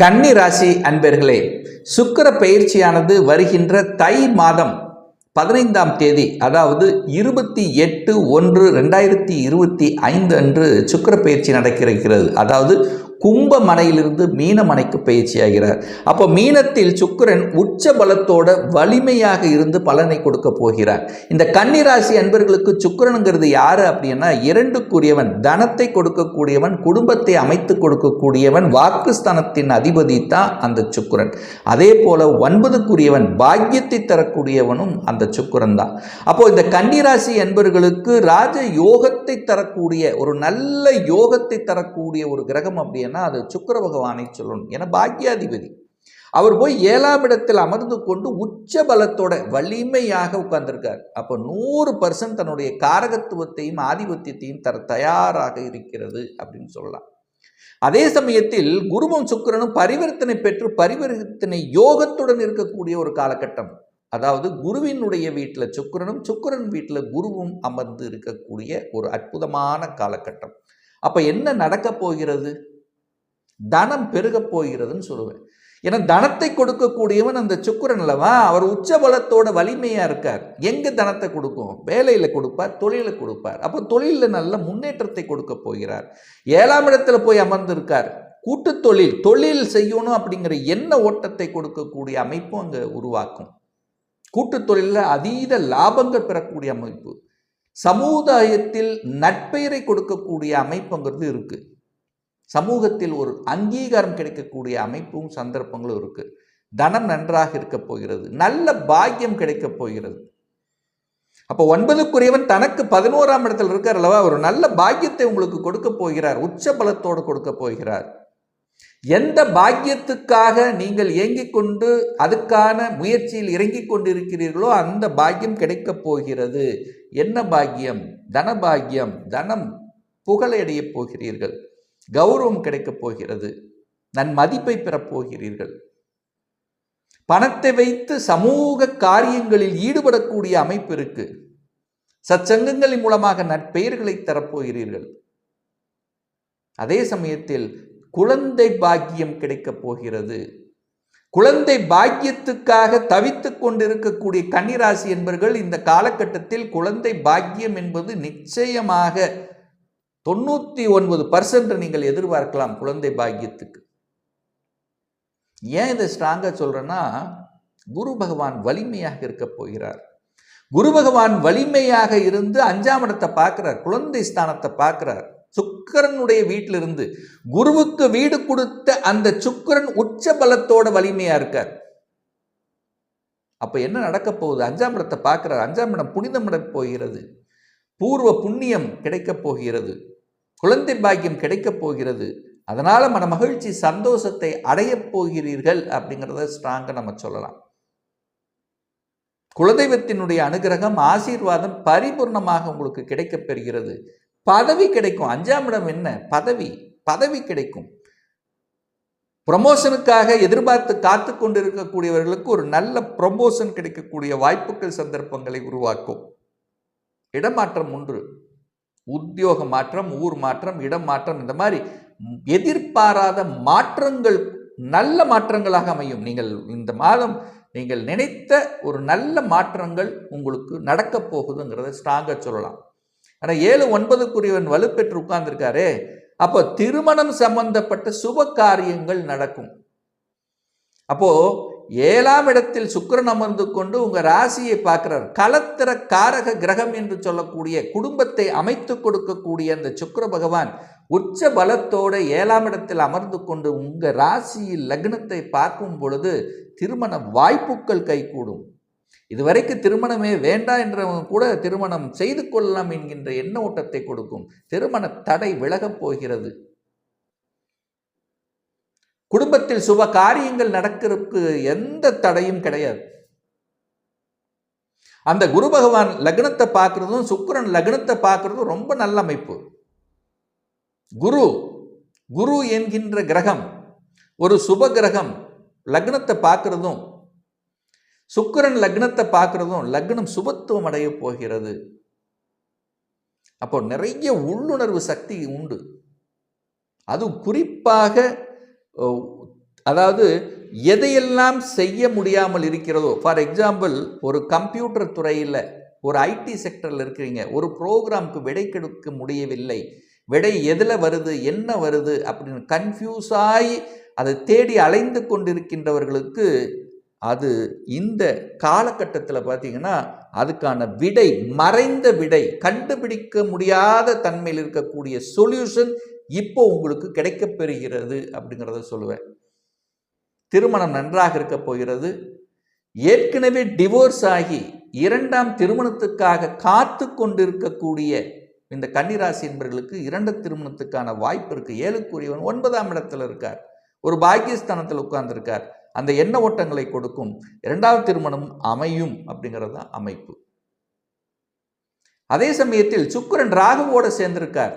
கன்னி ராசி அன்பர்களே சுக்கிர பயிற்சியானது வருகின்ற தை மாதம் பதினைந்தாம் தேதி அதாவது இருபத்தி எட்டு ஒன்று ரெண்டாயிரத்தி இருபத்தி ஐந்து அன்று சுக்கிர பயிற்சி நடக்கிறது அதாவது கும்ப மனையிலிருந்து மீன மனைக்கு பயிற்சியாகிறார் அப்போ மீனத்தில் சுக்கிரன் உச்ச பலத்தோட வலிமையாக இருந்து பலனை கொடுக்க போகிறார். இந்த கன்னிராசி அன்பர்களுக்கு சுக்கிரனுங்கிறது யாரு அப்படின்னா இரண்டுக்குரியவன் தனத்தை கொடுக்கக்கூடியவன் குடும்பத்தை அமைத்து கொடுக்கக்கூடியவன் வாக்குஸ்தானத்தின் அதிபதி தான் அந்த சுக்கிரன். அதே போல ஒன்பதுக்குரியவன் பாக்கியத்தை தரக்கூடியவனும் அந்த சுக்கரன் தான். அப்போ இந்த கன்னிராசி என்பர்களுக்கு ராஜ யோகத்தை தரக்கூடிய ஒரு நல்ல யோகத்தை தரக்கூடிய ஒரு கிரகம் அப்படின்னா அது சுக்கிர பகவானை சொல்லணும். ஏன்னா பாக்கியாதிபதி. அவர் போய் ஏழாம் இடத்தில் அமர்ந்து கொண்டு உச்ச பலத்தோட வலிமையாக உட்கார்ந்திருக்கார். அப்போ நூறு பர்சன்ட் தன்னுடைய காரகத்துவத்தையும் ஆதிபத்தியத்தையும் தர தயாராக இருக்கிறது அப்படின்னு சொல்லலாம். அதே சமயத்தில் குருவும் சுக்கிரனும் பரிவர்த்தனை பெற்று பரிவர்த்தனை யோகத்துடன் இருக்கக்கூடிய ஒரு காலகட்டம். அதாவது குருவினுடைய வீட்டில் சுக்கிரனும் சுக்கிரன் வீட்டில் குருவும் அமர்ந்து இருக்கக்கூடிய ஒரு அற்புதமான காலகட்டம். அப்போ என்ன நடக்கப் போகிறது? தனம் பெருகப் போகிறதுன்னு சொல்லுவேன். ஏன்னா தனத்தை கொடுக்கக்கூடியவன் அந்த சுக்கிரன் அல்லவா? அவர் உச்ச பலத்தோட வலிமையாக இருக்கார். எங்கே தனத்தை கொடுக்கும்? வேலையில் கொடுப்பார் தொழிலை கொடுப்பார். அப்போ தொழிலில் நல்ல முன்னேற்றத்தை கொடுக்க போகிறார். ஏழாம் இடத்துல போய் அமர்ந்திருக்கார். கூட்டு தொழில் தொழில் செய்யணும் அப்படிங்கிற எண்ண ஓட்டத்தை கொடுக்கக்கூடிய அமைப்பும் அங்கே உருவாக்கும். கூட்டு தொழிலில் அதீத லாபங்கள் பெறக்கூடிய அமைப்பு. சமுதாயத்தில் நட்பெயரை கொடுக்கக்கூடிய அமைப்புங்கிறது இருக்குது சமூகத்தில் ஒரு அங்கீகாரம் கிடைக்கக்கூடிய அமைப்பும் சந்தர்ப்பங்களும் இருக்குது தனம் நன்றாக இருக்க போகிறது. நல்ல பாக்கியம் கிடைக்க போகிறது. அப்போ ஒன்பதுக்குரியவன் தனக்கு பதினோராம் இடத்துல இருக்கார் அல்லவா? ஒரு நல்ல பாக்கியத்தை உங்களுக்கு கொடுக்க போகிறார். உச்ச பலத்தோடு கொடுக்க போகிறார். எந்த பாக்கியத்துக்காக நீங்கள் இயங்கிக் கொண்டு அதுக்கான முயற்சியில் இறங்கிக் கொண்டிருக்கிறீர்களோ அந்த பாக்கியம் கிடைக்கப் போகிறது. என்ன பாக்கியம்? தன பாக்கியம். தனம் புகழையடையப் போகிறீர்கள். கௌரவம் கிடைக்கப் போகிறது. நன் மதிப்பை பெறப்போகிறீர்கள் பணத்தை வைத்து சமூக காரியங்களில் ஈடுபடக்கூடிய அமைப்பு இருக்கு. சச்சங்கங்களின் மூலமாக நற்பெயர்களை தரப்போகிறீர்கள் அதே சமயத்தில் குழந்தை பாக்கியம் கிடைக்கப் போகிறது. குழந்தை பாக்கியத்துக்காக தவித்துக் கொண்டிருக்கக்கூடிய கன்னிராசி என்பவர்கள் இந்த காலகட்டத்தில் குழந்தை பாக்கியம் என்பது நிச்சயமாக தொண்ணூற்றி ஒன்பது பர்சன்ட் நீங்கள் எதிர்பார்க்கலாம் குழந்தை பாக்கியத்துக்கு. ஏன் இதை ஸ்ட்ராங்காக சொல்கிறேன்னா குரு பகவான் வலிமையாக இருக்க போகிறார். குரு பகவான் வலிமையாக இருந்து அஞ்சாம் இடத்தை பார்க்குறார் குழந்தை ஸ்தானத்தை பார்க்குறார். சுக்கரனுடைய வீட்டிலிருந்து குருவுக்கு வீடு கொடுத்த அந்த சுக்கரன் உச்ச பலத்தோட வலிமையா இருக்கார். அப்ப என்ன நடக்க போகுது? அஞ்சாம் இடத்தை பார்க்கிறார். அஞ்சாம் இடம் புனிதம் போகிறது. பூர்வ புண்ணியம் கிடைக்கப் போகிறது. குழந்தை பாக்கியம் கிடைக்கப் போகிறது. அதனால் மன மகிழ்ச்சி சந்தோஷத்தை அடையப் போகிறீர்கள் அப்படிங்கிறத ஸ்ட்ராங்காக நம்ம சொல்லலாம். குலதெய்வத்தினுடைய அனுகிரகம் ஆசீர்வாதம் பரிபூர்ணமாக உங்களுக்கு கிடைக்கப் பெறுகிறது. பதவி கிடைக்கும். அஞ்சாம் இடம் என்ன? பதவி. பதவி கிடைக்கும். ப்ரமோஷனுக்காக எதிர்பார்த்து காத்து கொண்டிருக்கக்கூடியவர்களுக்கு ஒரு நல்ல ப்ரமோஷன் கிடைக்கக்கூடிய வாய்ப்புகள் சந்தர்ப்பங்களை உருவாக்கும். இடமாற்றம் ஒன்று. உத்தியோக மாற்றம் ஊர் மாற்றம் இடம் மாற்றம் இந்த மாதிரி எதிர்பாராத மாற்றங்கள் நல்ல மாற்றங்களாக அமையும். நீங்கள் இந்த மாதம் நீங்கள் நினைத்த ஒரு நல்ல மாற்றங்கள் உங்களுக்கு நடக்கப் போகுதுங்கிறத ஸ்ட்ராங்காக சொல்லலாம். ஆனால் ஏழு ஒன்பதுக்குரியவன் வலுப்பெற்று உட்கார்ந்துருக்காரு அப்போ திருமணம் சம்பந்தப்பட்ட சுப காரியங்கள் நடக்கும். அப்போ ஏழாம் இடத்தில் சுக்கரன் அமர்ந்து கொண்டு உங்கள் ராசியை பார்க்கிறார். கலத்திர காரக கிரகம் என்று சொல்லக்கூடிய குடும்பத்தை அமைத்து கொடுக்கக்கூடிய அந்த சுக்கர பகவான் உச்ச பலத்தோடு ஏழாம் இடத்தில் அமர்ந்து கொண்டு உங்கள் ராசியில் லக்னத்தை பார்க்கும் பொழுது திருமண வாய்ப்புகள் கைகூடும். இதுவரைக்கும் திருமணமே வேண்டாம் என்றவங்க கூட திருமணம் செய்து கொள்ளலாம் என்கின்ற எண்ண ஓட்டத்தை கொடுக்கும். திருமண தடை விலகப் போகிறது. குடும்பத்தில் சுப காரியங்கள் நடக்கிறதுக்கு எந்த தடையும் கிடையாது. அந்த குரு பகவான் லக்னத்தை பார்க்கறதும் சுக்கரன் லக்னத்தை பார்க்கறதும் ரொம்ப நல்ல அமைப்பு. குரு குரு என்கின்ற கிரகம் ஒரு சுப கிரகம் லக்னத்தை பார்க்கறதும் சுக்கரன் லக்னத்தை பார்க்கறதும் லக்னம் சுபத்துவம் அடைய போகிறது. அப்போ நிறைய உள்ளுணர்வு சக்தி உண்டு. அது குறிப்பாக அதாவது எதையெல்லாம் செய்ய முடியாமல் இருக்கிறதோ ஃபார் எக்ஸாம்பிள் ஒரு கம்ப்யூட்டர் துறையில் ஒரு ஐடி செக்டரில் இருக்கிறீங்க ஒரு ப்ரோக்ராம்க்கு விடை கெடுக்க முடியவில்லை விடை எதில் வருது என்ன வருது அப்படின்னு கன்ஃபியூஸ் ஆகி அதை தேடி அலைந்து கொண்டிருக்கின்றவர்களுக்கு அது இந்த காலகட்டத்தில் பார்த்தீங்கன்னா அதுக்கான விடை மறைந்த விடை கண்டுபிடிக்க முடியாத தன்மையில் இருக்கக்கூடிய சொல்யூஷன் இப்போ உங்களுக்கு கிடைக்கப்பெறுகிறது அப்படிங்கிறத சொல்லுவேன். திருமணம் நன்றாக இருக்க போகிறது. ஏற்கனவே டிவோர்ஸ் ஆகி இரண்டாம் திருமணத்துக்காக காத்து கொண்டிருக்கக்கூடிய இந்த கன்னிராசி என்பவர்களுக்கு இரண்டு திருமணத்துக்கான வாய்ப்பு இருக்கு. ஏழுக்குரியவன் ஒன்பதாம் இடத்துல இருக்கார். ஒரு பாக்கியஸ்தானத்தில் உட்கார்ந்திருக்கார். அந்த எண்ண ஓட்டங்களை கொடுக்கும். இரண்டாவது திருமணம் அமையும் அப்படிங்கிறது தான் அமைப்பு. அதே சமயத்தில் சுக்கிரன் ராகுவோட சேர்ந்திருக்கார்.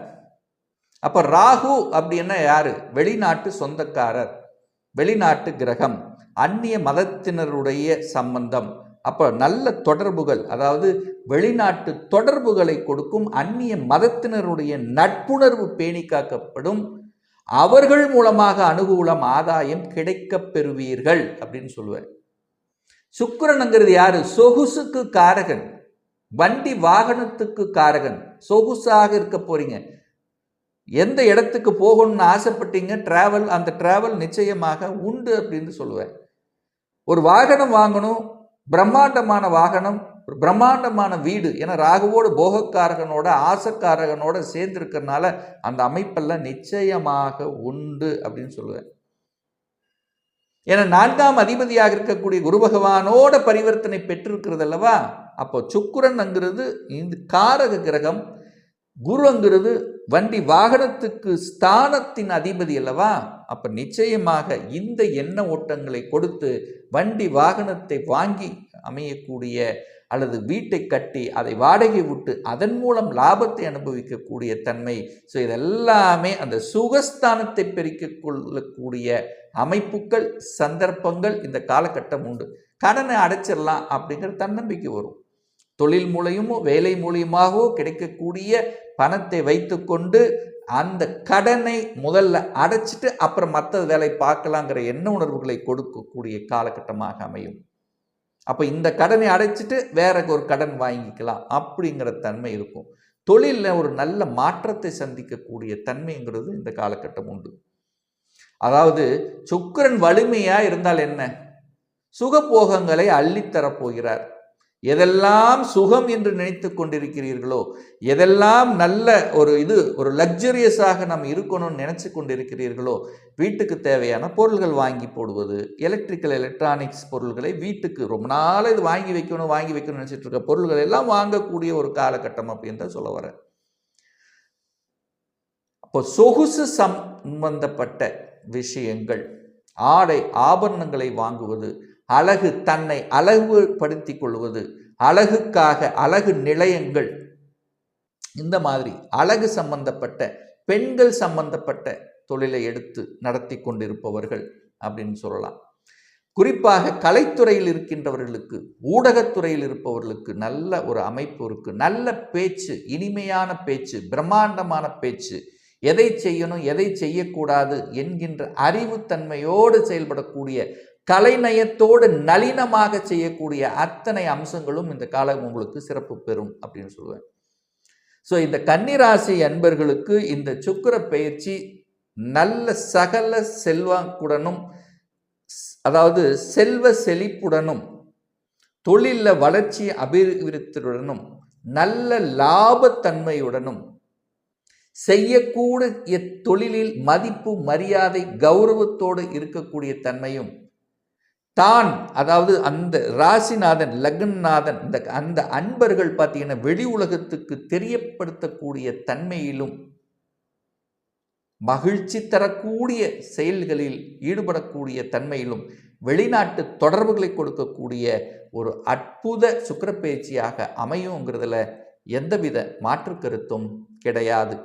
அப்போ ராகு அப்படின்னா யார்? வெளிநாட்டு சொந்தக்காரர். வெளிநாட்டு கிரகம். அந்நிய மதத்தினருடைய சம்பந்தம். அப்போ நல்ல தொடர்புகள் அதாவது வெளிநாட்டு தொடர்புகளை கொடுக்கும் அந்நிய மதத்தினருடைய நட்புணர்வு பேணி காக்கப்படும். அவர்கள் மூலமாக அனுகூலம் ஆதாயம் கிடைக்கப் பெறுவீர்கள் அப்படின்னு சொல்லுவார். சுக்கரனுங்கிறது யாரு? சொகுசுக்கு காரகன். வண்டி வாகனத்துக்கு காரகன். சொகுசாக இருக்க போறீங்க. எந்த இடத்துக்கு போகணும்னு ஆசைப்பட்டீங்க? ட்ராவல் அந்த ட்ராவல் நிச்சயமாக உண்டு அப்படின்னு சொல்லுவேன். ஒரு வாகனம் வாங்கணும் பிரம்மாண்டமான வாகனம் ஒரு பிரம்மாண்டமான வீடு. ஏன்னா ராகுவோடு போகக்காரகனோட ஆசக்காரகனோட சேர்ந்துருக்கிறதுனால அந்த அமைப்பெல்லாம் நிச்சயமாக உண்டு அப்படின்னு சொல்லுவேன். ஏன்னா நான்காம் அதிபதியாக இருக்கக்கூடிய குரு பகவானோட பரிவர்த்தனை பெற்றிருக்கிறது அல்லவா? அப்போ சுக்குரன்ங்கிறது இந்த காரக கிரகம் குருங்கிறது வண்டி வாகனத்துக்கு ஸ்தானத்தின் அதிபதி அல்லவா? அப்ப நிச்சயமாக இந்த எண்ண ஓட்டங்களை கொடுத்து வண்டி வாகனத்தை வாங்கி அமையக்கூடிய அல்லது வீட்டை கட்டி அதை வாடகை விட்டு அதன் மூலம் லாபத்தை அனுபவிக்கக்கூடிய தன்மை. ஸோ இதெல்லாமே அந்த சுகஸ்தானத்தை பெருக்கிக் கொள்ளக்கூடிய அமைப்புகள் சந்தர்ப்பங்கள் இந்த காலகட்டம் உண்டு. கடனை அடைச்சிடலாம் அப்படிங்கிற தன்னம்பிக்கை வரும். தொழில் மூலியமோ வேலை மூலியமாகவோ கிடைக்கக்கூடிய பணத்தை வைத்துக்கொண்டு அந்த கடனை முதல்ல அடைச்சிட்டு அப்புறம் மற்ற வேலை பார்க்கலாங்கிற எண்ண உணர்வுகளை கொடுக்கக்கூடிய காலகட்டமாக அமையும். அப்போ இந்த கடனை அடைச்சிட்டு வேற ஒரு கடன் வாங்கிக்கலாம் அப்படிங்கிற தன்மை இருக்கும். தொழிலில் ஒரு நல்ல மாற்றத்தை சந்திக்கக்கூடிய தன்மைங்கிறது இந்த காலகட்டம் உண்டு. அதாவது சுக்கரன் வலிமையாக இருந்தால் என்ன? சுகபோகங்களை அள்ளித்தரப்போகிறார் எதெல்லாம் சுகம் என்று நினைத்து கொண்டிருக்கிறீர்களோ எதெல்லாம் நல்ல ஒரு இது ஒரு லக்ஸரியஸாக நம்ம இருக்கணும்னு நினச்சி கொண்டிருக்கிறீர்களோ வீட்டுக்கு தேவையான பொருள்கள் வாங்கி போடுவது எலக்ட்ரிக்கல் எலக்ட்ரானிக்ஸ் பொருள்களை வீட்டுக்கு ரொம்ப நாள் இது வாங்கி வைக்கணும் வாங்கி வைக்கணும்னு நினச்சிட்டு இருக்க பொருள்கள் எல்லாம் வாங்கக்கூடிய ஒரு காலகட்டம் அப்படின்னு தான் சொல்ல வரேன். அப்போ சொகுசு சம்பந்தப்பட்ட விஷயங்கள் ஆடை ஆபரணங்களை வாங்குவது அழகு தன்னை அழகுபடுத்தி கொள்வது அழகுக்காக அழகு நிலையங்கள். இந்த மாதிரி அழகு சம்பந்தப்பட்ட பெண்கள் சம்பந்தப்பட்ட தொழிலை எடுத்து நடத்தி கொண்டிருப்பவர்கள் அப்படின்னு சொல்லலாம். குறிப்பாக கலைத்துறையில் இருக்கின்றவர்களுக்கு ஊடகத்துறையில் இருப்பவர்களுக்கு நல்ல ஒரு அமைப்பு இருக்கு. நல்ல பேச்சு இனிமையான பேச்சு பிரம்மாண்டமான பேச்சு. எதை செய்யணும் எதை செய்யக்கூடாது என்கின்ற அறிவுத்தன்மையோடு செயல்படக்கூடிய கலைநயத்தோடு நளினமாக செய்யக்கூடிய அத்தனை அம்சங்களும் இந்த காலம் உங்களுக்கு சிறப்பு பெறும் அப்படின்னு சொல்லுவேன். ஸோ இந்த கன்னிராசி அன்பர்களுக்கு இந்த சுக்கர பயிற்சி நல்ல சகல செல்வாக்குடனும் அதாவது செல்வ செழிப்புடனும் தொழிலில் வளர்ச்சி அபிவிருத்தியுடனும் நல்ல லாபத்தன்மையுடனும் செய்யக்கூடிய தொழிலில் மதிப்பு மரியாதை கௌரவத்தோடு இருக்கக்கூடிய தன்மையும் தான் அதாவது அந்த ராசிநாதன் லக்னநாதன் இந்த அந்த அன்பர்கள் பார்த்தீங்கன்னா வெளி உலகத்துக்கு தெரியப்படுத்தக்கூடிய தன்மையிலும் மகிழ்ச்சி தரக்கூடிய செயல்களில் ஈடுபடக்கூடிய தன்மையிலும் வெளிநாட்டு தொடர்புகளை கொடுக்கக்கூடிய ஒரு அற்புத சுக்கரப்பயிற்சியாக அமையுங்கிறதுல எந்தவித மாற்று கருத்தும் கிடையாது.